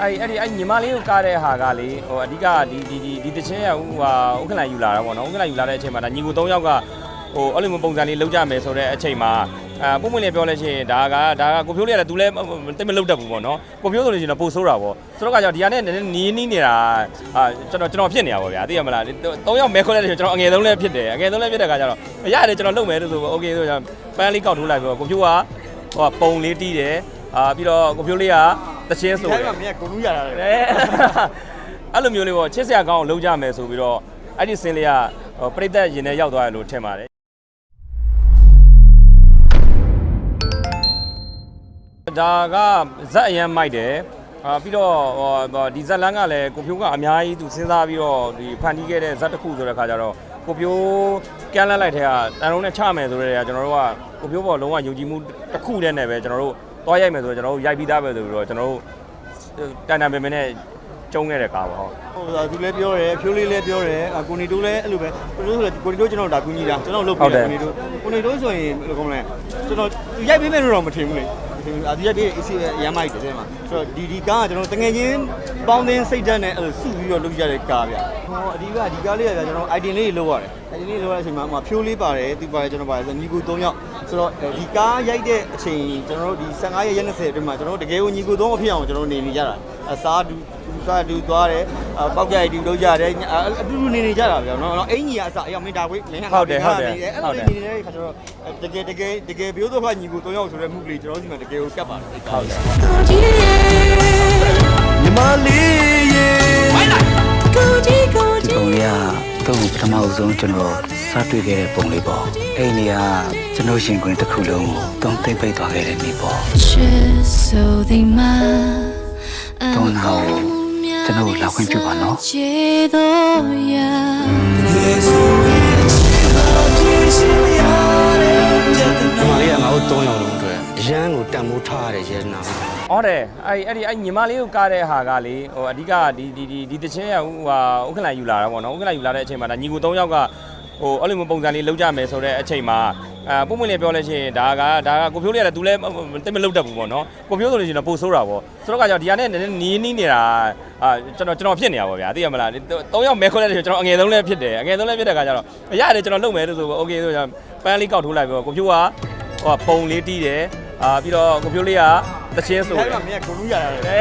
အဲ့အဲ့ဒီအဲ့ညီမလေးကိုကားတဲ့ဟာကလေဟိုအဓိကဒီဒီဒီဒီတချင်းရဟိုဟာဥက္ကလန်ယူလာတာပေါ့နော်ဥက္ကလန်ယူလာတဲ့အချိန်မှာဒါညီကို၃ယောက်ကဟိုအဲ့လိုမျိုးပုံစံလေးလုပ်ကြမယ်ဆိုတဲ့အချိန်မှာအဲပုံမှန်လေးပြောလဲချင်းဒါကဒါကကိုဖြိုးလေးကလည်း तू လည်းတိတ်မလုပ်တတ်ဘူးပေါ့နော်ကိုဖြိုးဆိုလို့ရှိရင်တော့ပိုဆိုးတာပေါ့ဆိုတော့ကကြောင့်ဒီကနေ့နီးနီးနေတာအာကျွန်တော်ကျွန်တော်ဖြစ်နေတာပေါ့ဗျာသိရမလား၃ယောက်မဲခွဲလိုက်တယ်ကျွန်တော်အငယ်ဆုံးလည်းဖြစ်တယ်အငယ်ဆုံးလည်းဖြစ်တဲ့ခါကျတော့ရတယ်ကျွန်တော်လုပ်မယ်လို့ဆိုတော့ okay ဆိုတော့ပန်းလေးကောက်ထိုးလိုက်ပြီးတော့ကိုဖြိုးကဟိုပုံလေးတီးတယ်အာပြီးတော့ကိုဖြိုးလေးက တချင်းဆိုဒီတယ်တိုင်းမှာမင်းကကိုလူရတာလေအဲအဲ့လိုမျိုးလေးပေါ့ချစ်စရာကောင်းအောင်လုပ်ကြမယ်ဆိုပြီးတော့အဲ့ဒီစင်းလေးကဟိုပြိသက်ရင်ထဲရောက်သွားတယ်လို့ထင်ပါတယ်ဒါကဇက်အရန်မိုက်တယ်အာပြီးတော့ဟိုဒီဇက်လန်းကလည်းကိုဖြိုးကအများကြီးသူစဉ်းစားပြီးတော့ဒီဖန်တီးခဲ့တဲ့ဇက်တစ်ခုဆိုတဲ့ခါကျတော့ကိုဖြိုးကမ်းလှမ်းလိုက်တဲ့ကတန်လုံးနဲ့ချမယ်ဆိုတဲ့ကကျွန်တော်တို့ကကိုဖြိုးပေါ်လုံးဝယုံကြည်မှုတစ်ခုတည်းနဲ့ပဲကျွန်တော်တို့ သွားရိုက်မယ်ဆိုတော့ကျွန်တော်တို့ရိုက်ပြီးသားပဲဆိုပြီးတော့ကျွန်တော်တို့တန်တန်ပင်ပင်နဲ့ကျုံခဲ့တဲ့ကားပါဟုတ်ဟိုဒါသူလည်းပြောတယ်ဖြိုးလေးလည်းပြောတယ်အကိုနီတိုးလည်းအဲ့လိုပဲကိုနီတိုးဆိုကိုနီတိုးကျွန်တော်ဒါကူညီတာကျွန်တော်လုပ်ပေးတယ်ကိုနီတိုးကိုနီတိုးဆိုရင်ဘယ်လိုကောင်းလဲကျွန်တော်သူရိုက်ပေးမယ်လို့တော့မထင်ဘူးလေ အာဒီရိုက်ပေး AC ရမ်းမိုက်တယ်တဲ့မှာဆိုတော့ဒီဒီကားကကျွန်တော်တငယ်ချင်းပေါင်းသင်းစိတ်ဓာတ်နဲ့အဲ့လိုစုပြီးတော့လုပ်ရတဲ့ကားဗျဟောအဒီကဒီကားလေးကကျွန်တော် item လေးလုပ်ရတယ် item လေးလုပ်ရတဲ့အချိန်မှာဟိုဖြိုးလေးပါတယ်သူပါတယ်ကျွန်တော်ပါတယ်ဆိုညီကို၃ယောက်ဆိုတော့ဒီကားရိုက်တဲ့အချိန်ကျွန်တော်တို့ဒီ15ရက်ရက်20အတွင်းမှာကျွန်တော်တို့တကယ်ကိုညီကို၃မဖြစ်အောင်ကျွန်တော်တို့နေနေကြတာ အစားတူသူစားတူသွားတယ်ပေါက်ကြိုက်တူလုပ်ကြတယ်အတူတူနေနေကြတာဗျာနော်အင်ကြီးကအစအရောက်မင်းဒါဝိတ်မင်းအဲ့လိုနေနေတဲ့ခါကျတော့တကယ်တကယ်တကယ်ပြောတော့ကညီကို၃ယောက်ဆိုတဲ့မှုကလေးကျွန်တော်စီမှာတကယ်ကိုကတ်ပါတယ်ဟုတ်တယ်ညီမလေးရေဒီပုံလေးကသူ့ကိုပထမအဆုံးကျွန်တော်စတွေ့ခဲ့တဲ့ပုံလေးပေါ့အဲ့ဒီနေကကျွန်တော်ရှင်ခွင်တစ်ခုလုံးကိုတုံးသိမ့်ပိတ်သွားခဲ့တဲ့နေ့ပေါ့ Just so they might တုံးနာကိုကျွန်တော်ကိုလာခွင့်ပြုပါနော်ဒီမလေးကငါတို့၃ယောက်လုံးအတွက်ရန်ကိုတန်ဖိုးထားရတဲ့ရဲနာဩတယ်အဲ့အဲ့ဒီအဲ့ညီမလေးကိုကားတဲ့ဟာကလေဟိုအဓိကဒီဒီဒီဒီတချင်းရဟိုဟာဥက္ကလန်ယူလာတာပေါ့နော်ဥက္ကလန်ယူလာတဲ့အချိန်မှာဒါညီကို၃ယောက်ကဟိုအဲ့လိုမျိုးပုံစံလေးလောက်ကြမယ်ဆိုတဲ့အချိန်မှာ အဲပုံမှန်လေးပြောလဲချင်းဒါကဒါကကိုဖြိုးလေးကလည်း तू လည်းတိတ်မလောက်တတ်ဘူးပေါ့နော်ကိုဖြိုးဆိုလို့ရှိရင်တော့ပိုဆိုးတာပေါ့ဆိုတော့ကကြောင့်ဒီကနေ့နည်းနည်းနီးနီးနေတာအာကျွန်တော်ကျွန်တော်ဖြစ်နေတာပေါ့ဗျာသိရမလား၃ယောက်မဲခွဲလိုက်တဲ့ကျွန်တော်အငယ်ဆုံးလည်းဖြစ်တယ်အငယ်ဆုံးလည်းဖြစ်တဲ့ခါကျတော့ရတယ်ကျွန်တော်လုပ်မယ်လို့ဆိုโอเคဆိုတော့ပန်းလေးကောက်ထိုးလိုက်ပြီးတော့ကိုဖြိုးကဟိုပုံလေးတီးတယ်အာပြီးတော့ကိုဖြိုးလေးကတချင်းဆို ဒီ တယ် တိုင်းမှာမင်းကကိုလူရတာလေ အဲ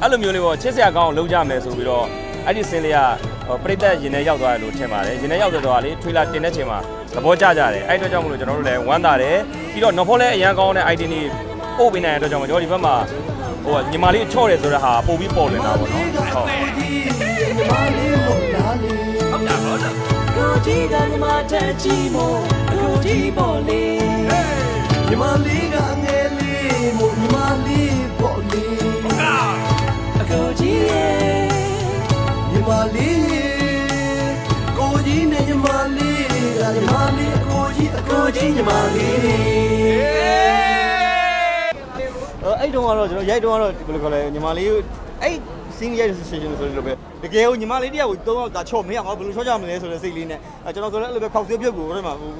အဲ့လိုမျိုးလေးပေါ့ချစ်စရာကောင်းအောင်လုပ်ကြမယ်ဆိုပြီးတော့ အဲ့ဒီစင်းလေးကဟိုပြိသက်ရင်ထဲရောက်သွားတယ်လို့ထင်ပါတယ်ရင်ထဲရောက်သွားတော့လေထွေလာတင်တဲ့ချိန်မှာသဘောကျကြတယ်အဲ့အတွက်ကြောင့်မလို့ကျွန်တော်တို့လည်းဝမ်းသာတယ်ပြီးတော့နော်ဖောလည်းအရန်ကောင်းတဲ့ item တွေပို့ပေးနိုင်တဲ့အတွက်ကြောင့်ကျွန်တော်ဒီဘက်မှာဟိုညီမလေးချော့တယ်ဆိုတဲ့ဟာပို့ပြီးပေါ်လွင်တာပေါ့နော်ဟုတ်ကိုကြီးကညီမတက်ကြည့်မို့ကိုကြီးပေါ်လေညီမလေး လေးကညီမလေးအကိုကြီးအကိုကြီးညီမလေးအဲ့တုန်းကတော့ကျွန်တော်ရိုက်တုန်းကတော့ဘယ်လိုခေါ်လဲညီမလေးအဲ့စင်းရိုက်တဲ့ session ဆိုလို့ပဲတကယ်ကိုညီမလေးတယောက်ကိုသုံးယောက်ဒါချော့မရငါဘယ်လိုချော့ကြမလဲဆိုတဲ့စိတ်လေးနဲ့အဲကျွန်တော်ဆိုလည်းအဲ့လိုပဲခောက်ဆွဲပြုတ်ကိုအဲ့မှာဟို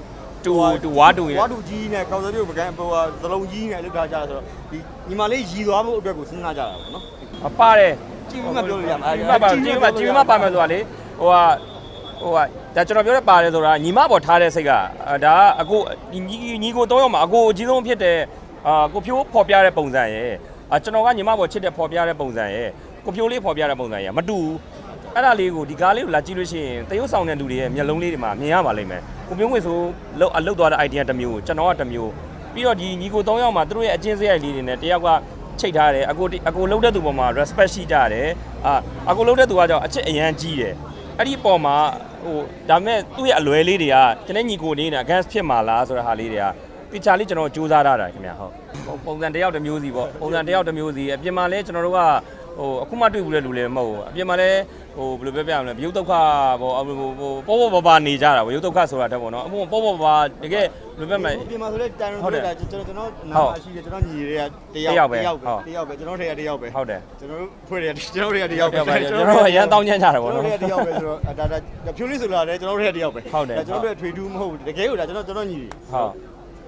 တူတူဝါတူရဝါတူကြီးနဲ့ခောက်ဆွဲပြုတ်ပကံဟိုသလုံးကြီးနဲ့လောက်ထားကြတာဆိုတော့ဒီညီမလေးရည်သွားဖို့အတွက်ကိုစဉ်းစားကြတာပေါ့နော်အပါတယ်ကြည့်ပြီးမှပြောလို့ရမှာကြည့်မှပါကြည့်မှကြည့်မှပါမယ်ဆိုတာလေဟိုဟာ ဟိုဟာဒါကျွန်တော်ပြောတဲ့ပါတယ်ဆိုတာညီမပေါ်ထားတဲ့စိတ်ကအာဒါကအကိုညီညီကိုတော့ရောက်မှာအကိုအကြီးဆုံးဖြစ်တဲ့အာကိုဖြိုးဖော်ပြတဲ့ပုံစံရယ်အာကျွန်တော်ကညီမပေါ်ချစ်တဲ့ဖော်ပြတဲ့ပုံစံရယ်ကိုဖြိုးလေးဖော်ပြတဲ့ပုံစံရယ်မတူဘူးအဲ့ဒါလေးကိုဒီကားလေးကိုလာကြည့်လို့ရှိရင်တရုပ်ဆောင်တဲ့လူတွေရဲ့မျက်လုံးလေးတွေမှာမြင်ရပါလိမ့်မယ်ကိုပြုံးငွေဆိုလောက်အလောက်သွားတဲ့ idea တစ်မျိုးကျွန်တော်ကတစ်မျိုးပြီးတော့ဒီညီကို၃ယောက်မှာသူတို့ရဲ့အချင်းစရိုက်လေးတွေနဲ့တယောက်ကချိတ်ထားတယ်အကိုအကိုလုံးတဲ့သူပေါ်မှာ respect ရှိကြတယ်အာအကိုလုံးတဲ့သူကကြောင့်အချစ်အရန်ကြီးတယ်အဲ့ဒီပေါ်မှာ ဟိုဒါပေမဲ့သူ့ရဲ့အလွယ်လေးတွေကကျွန်တော်ညီကိုနေနေ against ဖြစ်မှာလားဆိုတဲ့ဟာလေးတွေကတခြားလေးကျွန်တော်စူးစမ်းထားတာခင်ဗျာဟုတ်ပုံစံတစ်ယောက်တစ်မျိုးစီပေါ့ပုံစံတစ်ယောက်တစ်မျိုးစီအပြင်မှာလဲကျွန်တော်တို့က ဟိုအခုမှတွေ့ဘူးလေလူလည်းမဟုတ်ဘူးအပြင်မှာလဲဟိုဘယ်လိုပြောပြမလဲဘယုတ်ဒုက္ခပေါ့ဟိုဟိုပေါ်ပေါ်ပါပါနေကြတာပေါ့ဘယုတ်ဒုက္ခဆိုတာတက်ပေါ့နော်အခုပေါ်ပေါ်ပါပါတကယ်ဘယ်လိုပြောမလဲပြင်မှာဆိုလဲတိုင်ရုံဟုတ်တယ်ဆိုတာကျွန်တော်ကျွန်တော်နာဟုတ်မရှိတယ်ကျွန်တော်ညီတွေကတတစ်ယောယောက်က်ပဲတယောက်ပဲဟုတ်တယောက်ပဲကျွန်တော်တွေကတယောက်ပဲဟုတ်တယ်ကျွန်တော်တို့ဖွဲ့တွေကကျွန်တော်တွေကတယောက်ပဲကျွန်တော်တို့ကရန်တောင်းညံ့ကြတယ်ပေါ့ကျွန်နော်တော်တွေကတယောက်ပဲဆိုတော့ဒါဒါဒါဖြိုးလေးဆိုလာတယ်ကျွန်တော်တို့တွေကတယောက်ပဲဟုတ်တယ်ဒါကျွန်တော်တို့ကထွေထူးမဟုတ်ဘူးတကယ်ကိုဒါကျွန်တော်ကျွန်တော်ညီတွေဟုတ်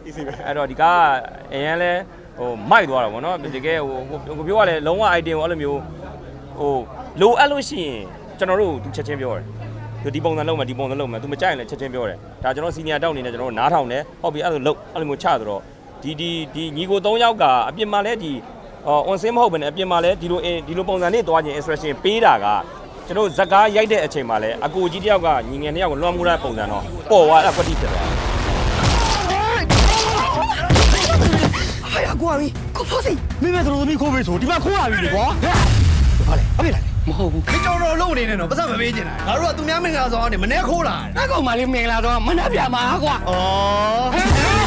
အေးစေးပဲအဲ့တော့ဒီကားကအရင်လဲ ဟဟိုမိုက်သွားတာဗောနော်တကယ်ဟိုကိုပြောရလဲလုံးဝ item ကိုအဲ့လိုမျိုးဟိုလိုအပ်လို့ရှိရင်ကျွန်တော်တို့သူချက်ချင်းပြောတယ်သူဒီပုံစံလုံးမယ်ဒီပုံစံလုံးမယ်သူမကြိုက်ရင်လည်းချက်ချင်းပြောတယ်ဒါကျွန်တော်စီနီယာတောက်အနေနဲ့ကျွန်တော်တို့နားထောင်တယ်ဟုတ်ပြီအဲ့လိုလုံးအဲ့လိုမျိုးချဆိုတော့ဒီဒီဒီညီကို၃ယောက်ကအပြင်မှာလဲဒီအော် on sim မဟုတ်ဘဲနဲ့အပြင်မှာလဲဒီလိုဒီလိုပုံစံနဲ့သွားခြင်း expression ပေးတာကကျွန်တော်ဇက်ကားရိုက်တဲ့အချိန်မှာလဲအကိုကြီးတယောက်ကညီငယ်တစ်ယောက်ကိုလွှမ်းမိုးတဲ့ပုံစံတော့ပေါ်သွားအဲ့ကွက်တိဖြစ်သွား ဟာရကွာမီကိုဖို့စီမိမဲတို့သမီးခိုးပေးဆိုဒီမှာခိုးရပြီလေကွာဟာလေဟုတ်ပြီလားမဟုတ်ဘူးခေကြော်တော်လုံးနေနေတော့ပတ်စံမပေးချင်တာငါတို့ကသူများမင်္ဂလာဆောင်ကနေမနေ့ခိုးလာအကောင်မလေးမင်္ဂလာတော့မနှက်ပြမှာကွာဩ